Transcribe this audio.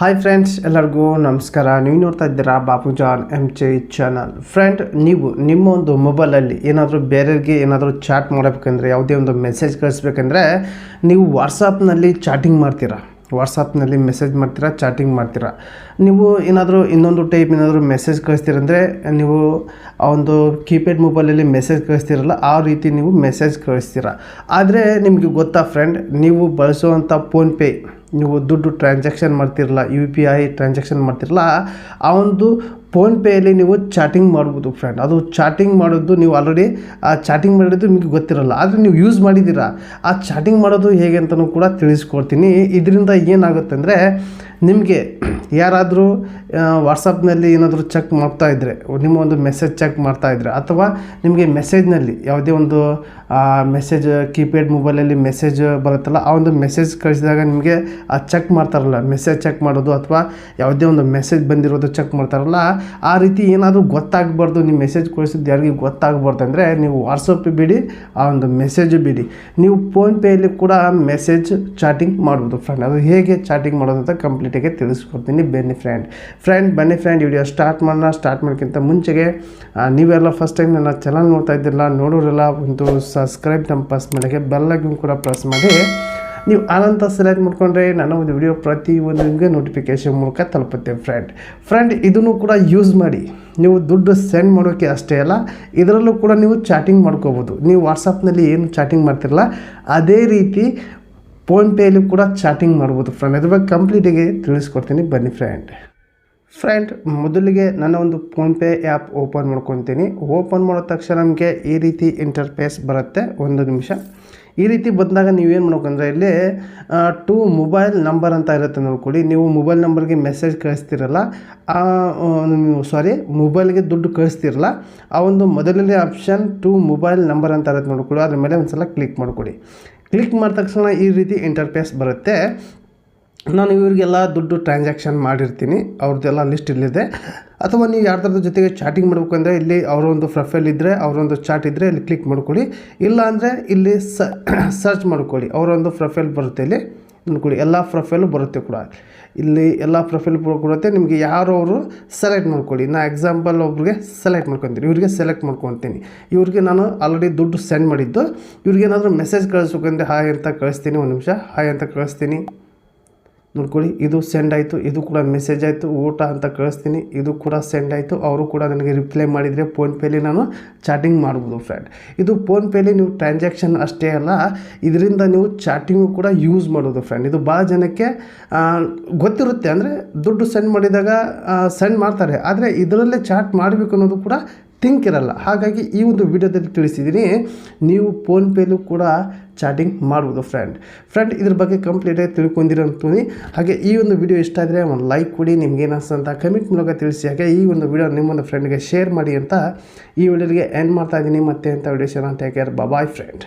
Hi friends ಎಲ್ಲರಿಗೂ ನಮಸ್ಕಾರ. ನೀವು ನೋಡ್ತಾ ಇದ್ದೀರಾ ಬಾಪು ಜಾನ್ ಎಂ ಚೆ ಚಾನಲ್ ಫ್ರೆಂಡ್ ನೀವು ನಿಮ್ಮ ಒಂದು ಮೊಬೈಲಲ್ಲಿ ಏನಾದರೂ ಬೇರೆಯವ್ರಿಗೆ ಏನಾದರೂ ಚಾಟ್ ಮಾಡಬೇಕಂದ್ರೆ, ಯಾವುದೇ ಒಂದು ಮೆಸೇಜ್ ಕಳಿಸ್ಬೇಕಂದ್ರೆ, ನೀವು ವಾಟ್ಸಪ್ನಲ್ಲಿ ಚಾಟಿಂಗ್ ಮಾಡ್ತೀರಾ? ವಾಟ್ಸಪ್ನಲ್ಲಿ ಮೆಸೇಜ್ ಮಾಡ್ತೀರಾ ಚಾಟಿಂಗ್ ಮಾಡ್ತೀರಾ? ನೀವು ಏನಾದರೂ ಇನ್ನೊಂದು ಟೈಪ್ ಏನಾದರೂ ಮೆಸೇಜ್ ಕಳಿಸ್ತೀರಂದರೆ, ನೀವು ಆ ಒಂದು ಕೀಪ್ಯಾಡ್ ಮೊಬೈಲಲ್ಲಿ ಮೆಸೇಜ್ ಕಳಿಸ್ತೀರಲ್ಲ, ಆ ರೀತಿ ನೀವು ಮೆಸೇಜ್ ಕಳಿಸ್ತೀರಾ? ಆದರೆ ನಿಮಗೆ ಗೊತ್ತಾ ಫ್ರೆಂಡ್ ನೀವು ಬಳಸುವಂಥ ಫೋನ್ಪೇ ನೀವು ದುಡ್ಡು ಟ್ರಾನ್ಸಾಕ್ಷನ್ ಮಾಡ್ತಿರಲ್ಲ ಯು ಪಿ ಐ ಟ್ರಾನ್ಸಾಕ್ಷನ್ ಮಾಡ್ತಿರಲ್ಲ ಆ ಒಂದು ಫೋನ್ಪೇಯಲ್ಲಿ ನೀವು ಚಾಟಿಂಗ್ ಮಾಡ್ಬೋದು ಫ್ರೆಂಡ್ ಅದು ಚಾಟಿಂಗ್ ಮಾಡೋದು ನೀವು ಆಲ್ರೆಡಿ ಆ ಚಾಟಿಂಗ್ ಮಾಡಿದ್ದು ನಿಮಗೆ ಗೊತ್ತಿರಲ್ಲ. ಆದರೆ ನೀವು ಯೂಸ್ ಮಾಡಿದ್ದೀರಾ? ಆ ಚಾಟಿಂಗ್ ಮಾಡೋದು ಹೇಗೆ ಅಂತಲೂ ಕೂಡ ತಿಳಿಸ್ಕೊಡ್ತೀನಿ. ಇದರಿಂದ ಏನಾಗುತ್ತೆ ಅಂದರೆ, ನಿಮಗೆ ಯಾರಾದರೂ ವಾಟ್ಸಪ್ನಲ್ಲಿ ಏನಾದರೂ ಚೆಕ್ ಮಾಡ್ತಾ ಇದ್ದರೆ ನಿಮ್ಮ ಒಂದು ಮೆಸೇಜ್ ಚೆಕ್ ಮಾಡ್ತಾ ಇದ್ದರೆ ಅಥವಾ ನಿಮಗೆ ಮೆಸೇಜ್ನಲ್ಲಿ ಯಾವುದೇ ಒಂದು ಮೆಸೇಜ್ ಕೀಪ್ಯಾಡ್ ಮೊಬೈಲಲ್ಲಿ ಮೆಸೇಜ್ ಬರುತ್ತಲ್ಲ, ಆ ಒಂದು ಮೆಸೇಜ್ ಕಳಿಸಿದಾಗ ನಿಮಗೆ ಆ ಚೆಕ್ ಮಾಡ್ತಾರಲ್ಲ ಮೆಸೇಜ್ ಚೆಕ್ ಮಾಡೋದು ಅಥವಾ ಯಾವುದೇ ಒಂದು ಮೆಸೇಜ್ ಬಂದಿರೋದು ಚೆಕ್ ಮಾಡ್ತಾರಲ್ಲ, ಆ ರೀತಿ ಏನಾದರೂ ಗೊತ್ತಾಗಬಾರ್ದು, ನೀವು ಮೆಸೇಜ್ ಕಳಿಸಿದ್ದು ಯಾರಿಗೂ ಗೊತ್ತಾಗಬಾರ್ದು ಅಂದರೆ ನೀವು ವಾಟ್ಸಪ್ ಬಿಡಿ, ಆ ಒಂದು ಮೆಸೇಜ್ ಬಿಡಿ. ನೀವು ಫೋನ್ಪೇಯಲ್ಲಿ ಕೂಡ ಮೆಸೇಜ್ ಚಾಟಿಂಗ್ ಮಾಡ್ಬೋದು ಫ್ರೆಂಡ್ ಅದು ಹೇಗೆ ಚಾಟಿಂಗ್ ಮಾಡೋದು ಅಂತ ಕಂಪ್ಲೀಟಾಗಿ ತಿಳಿಸ್ಕೊಡ್ತೀನಿ. ಬನ್ನಿ ಫ್ರೆಂಡ್ ಫ್ರೆಂಡ್ ಬನ್ನಿ ಫ್ರೆಂಡ್ ವಿಡಿಯೋ ಸ್ಟಾರ್ಟ್ ಮಾಡೋಣ. ಸ್ಟಾರ್ಟ್ ಮಾಡೋಕ್ಕಿಂತ ಮುಂಚೆಗೆ ನೀವೆಲ್ಲ ಫಸ್ಟ್ ಟೈಮ್ ನನ್ನ ಚಾನಲ್ ನೋಡ್ತಾ ಇದ್ದಿಲ್ಲ ನೋಡೋರೆಲ್ಲ ಒಂದು ಸಬ್ಸ್ಕ್ರೈಬ್ ನಮ್ಮ ಪ್ರೆಸ್ ಮಾಡೋಕ್ಕೆ ಬೆಲ್ಲಾಗಿಯೂ ಕೂಡ ಪ್ರೆಸ್ ಮಾಡಿ. ನೀವು ಆನಂತ ಸೆಲೆಕ್ಟ್ ಮಾಡ್ಕೊಂಡ್ರೆ ನನ್ನ ಒಂದು ವಿಡಿಯೋ ಪ್ರತಿ ಒಂದು ನಿಮಗೆ ನೋಟಿಫಿಕೇಷನ್ ಮೂಲಕ ತಲುಪುತ್ತೆ ಫ್ರೆಂಡ್ ಫ್ರೆಂಡ್ ಇದನ್ನು ಕೂಡ ಯೂಸ್ ಮಾಡಿ. ನೀವು ದುಡ್ಡು ಸೆಂಡ್ ಮಾಡೋಕ್ಕೆ ಅಷ್ಟೇ ಅಲ್ಲ, ಇದರಲ್ಲೂ ಕೂಡ ನೀವು ಚಾಟಿಂಗ್ ಮಾಡ್ಕೋಬೋದು. ನೀವು ವಾಟ್ಸಪ್ನಲ್ಲಿ ಏನು ಚಾಟಿಂಗ್ ಮಾಡ್ತಿರಲ್ಲ, ಅದೇ ರೀತಿ ಫೋನ್ಪೇಯಲ್ಲಿ ಕೂಡ ಚಾಟಿಂಗ್ ಮಾಡ್ಬೋದು ಫ್ರೆಂಡ್ ಅದ್ರ ಬಗ್ಗೆ ಕಂಪ್ಲೀಟಾಗಿ ತಿಳಿಸ್ಕೊಡ್ತೀನಿ, ಬನ್ನಿ ಫ್ರೆಂಡ್ ಫ್ರೆಂಡ್ ಮೊದಲಿಗೆ ನನ್ನ ಒಂದು ಫೋನ್ಪೇ ಆ್ಯಪ್ ಓಪನ್ ಮಾಡ್ಕೊತೀನಿ. ಓಪನ್ ಮಾಡೋ ತಕ್ಷಣ ನಮಗೆ ಈ ರೀತಿ ಇಂಟರ್ಫೇಸ್ ಬರುತ್ತೆ, ಒಂದು ನಿಮಿಷ. ಈ ರೀತಿ ಬಂದಾಗ ನೀವೇನು ಮಾಡ್ಬೇಕಂದ್ರೆ ಇಲ್ಲಿ ಟು ಮೊಬೈಲ್ ನಂಬರ್ ಅಂತ ಇರುತ್ತೆ ನೋಡ್ಕೊಳ್ಳಿ. ನೀವು ಮೊಬೈಲ್ ನಂಬರ್ಗೆ ಮೆಸೇಜ್ ಕಳಿಸ್ತಿರಲ್ಲ ನೀವು ಸಾರಿ ಮೊಬೈಲ್ಗೆ ದುಡ್ಡು ಕಳಿಸ್ತಿರಲ್ಲ, ಆ ಒಂದು ಮೊದಲನೇ ಆಪ್ಷನ್ ಟು ಮೊಬೈಲ್ ನಂಬರ್ ಅಂತ ಇರುತ್ತೆ ನೋಡ್ಕೊಳ್ಳಿ. ಅದ್ರ ಮೇಲೆ ಒಂದು ಸಲ ಕ್ಲಿಕ್ ಮಾಡ್ಕೊಳ್ಳಿ. ಕ್ಲಿಕ್ ಮಾಡಿದ ತಕ್ಷಣ ಈ ರೀತಿ ಇಂಟರ್ಫೇಸ್ ಬರುತ್ತೆ. ನಾನು ಇವರಿಗೆಲ್ಲ ದುಡ್ಡು ಟ್ರಾನ್ಸಾಕ್ಷನ್ ಮಾಡಿರ್ತೀನಿ. ಅವ್ರದ್ದೆಲ್ಲ ಲಿಸ್ಟ್ ಇಲ್ಲಿದೆ. ಅಥವಾ ನೀವು ಯಾರ್ದಾರ್ದ್ರ ಜೊತೆಗೆ ಚಾಟಿಂಗ್ ಮಾಡಬೇಕು ಅಂದರೆ ಇಲ್ಲಿ ಅವರೊಂದು ಪ್ರೊಫೈಲ್ ಇದ್ದರೆ ಅವರೊಂದು ಚಾಟ್ ಇದ್ದರೆ ಇಲ್ಲಿ ಕ್ಲಿಕ್ ಮಾಡ್ಕೊಳ್ಳಿ. ಇಲ್ಲ ಅಂದರೆ ಇಲ್ಲಿ ಸರ್ಚ್ ಮಾಡ್ಕೊಳ್ಳಿ. ಅವರೊಂದು ಪ್ರೊಫೈಲ್ ಬರುತ್ತೆ ಇಲ್ಲಿ. ನೋಡ್ಕೊಳ್ಳಿ, ಎಲ್ಲ ಪ್ರೊಫೈಲು ಬರುತ್ತೆ ಕೂಡ. ಇಲ್ಲಿ ಎಲ್ಲ ಪ್ರೊಫೈಲ್ ಕೊಡುತ್ತೆ ನಿಮಗೆ ಯಾರು ಅವರು ಸೆಲೆಕ್ಟ್ ಮಾಡ್ಕೊಳ್ಳಿ. ನಾ ಎಕ್ಸಾಂಪಲ್ ಒಬ್ರಿಗೆ ಸೆಲೆಕ್ಟ್ ಮಾಡ್ಕೊತೀನಿ. ಇವ್ರಿಗೆ ಸೆಲೆಕ್ಟ್ ಮಾಡ್ಕೊತೀನಿ. ಇವ್ರಿಗೆ ನಾನು ಆಲ್ರೆಡಿ ದುಡ್ಡು ಸೆಂಡ್ ಮಾಡಿದ್ದು. ಇವ್ರಿಗೆ ಏನಾದರೂ ಮೆಸೇಜ್ ಕಳಿಸ್ಬೇಕಂದ್ರೆ ಹಾಯ್ ಅಂತ ಕಳಿಸ್ತೀನಿ, ಒಂದು ನಿಮಿಷ. ಹಾಯ್ ಅಂತ ಕಳಿಸ್ತೀನಿ. ನೋಡ್ಕೊಳ್ಳಿ, ಇದು ಸೆಂಡ್ ಆಯಿತು, ಇದು ಕೂಡ ಮೆಸೇಜ್ ಆಯಿತು, ಊಟ ಅಂತ ಕಳಿಸ್ತೀನಿ, ಇದು ಕೂಡ ಸೆಂಡ್ ಆಯಿತು, ಅವರು ಕೂಡ ನನಗೆ ರಿಪ್ಲೈ ಮಾಡಿದರೆ ಫೋನ್ಪೇಲಿ ನಾನು ಚಾಟಿಂಗ್ ಮಾಡ್ಬೋದು ಫ್ರೆಂಡ್ ಇದು ಫೋನ್ಪೇಲಿ ನೀವು ಟ್ರಾನ್ಸಾಕ್ಷನ್ ಅಷ್ಟೇ ಅಲ್ಲ, ಇದರಿಂದ ನೀವು ಚಾಟಿಂಗು ಕೂಡ ಯೂಸ್ ಮಾಡೋದು ಫ್ರೆಂಡ್ ಇದು ಭಾಳ ಜನಕ್ಕೆ ಗೊತ್ತಿರುತ್ತೆ. ಅಂದರೆ ದುಡ್ಡು ಸೆಂಡ್ ಮಾಡಿದಾಗ ಸೆಂಡ್ ಮಾಡ್ತಾರೆ. ಆದರೆ ಇದರಲ್ಲೇ ಚಾಟ್ ಮಾಡಬೇಕು ಅನ್ನೋದು ಕೂಡ ಥಿಂಕ್ ಇರಲ್ಲ. ಹಾಗಾಗಿ ಈ ಒಂದು ವಿಡಿಯೋದಲ್ಲಿ ತಿಳಿಸಿದ್ದೀನಿ, ನೀವು ಫೋನ್ಪೇಲೂ ಕೂಡ ಚಾಟಿಂಗ್ ಮಾಡ್ಬೋದು ಫ್ರೆಂಡ್ ಫ್ರೆಂಡ್ ಇದ್ರ ಬಗ್ಗೆ ಕಂಪ್ಲೀಟಾಗಿ ತಿಳ್ಕೊಂಡಿರೋ ಅಂತೀನಿ ಹಾಗೆ ಈ ಒಂದು ವಿಡಿಯೋ ಇಷ್ಟ ಆದರೆ ಒಂದು ಲೈಕ್ ಕೊಡಿ, ನಿಮ್ಗೆ ಅಂತ ಕಮೆಂಟ್ ಮೂಲಕ ತಿಳಿಸಿ. ಹಾಗೆ ಈ ಒಂದು ವಿಡಿಯೋ ನಿಮ್ಮೊಂದು ಫ್ರೆಂಡ್ಗೆ ಶೇರ್ ಮಾಡಿ ಅಂತ ಈ ವಿಡಿಯೋಗೆ ಎಂಡ್ ಮಾಡ್ತಾ ಇದ್ದೀನಿ. ಮತ್ತೆ ಅಂತ video take care bye friend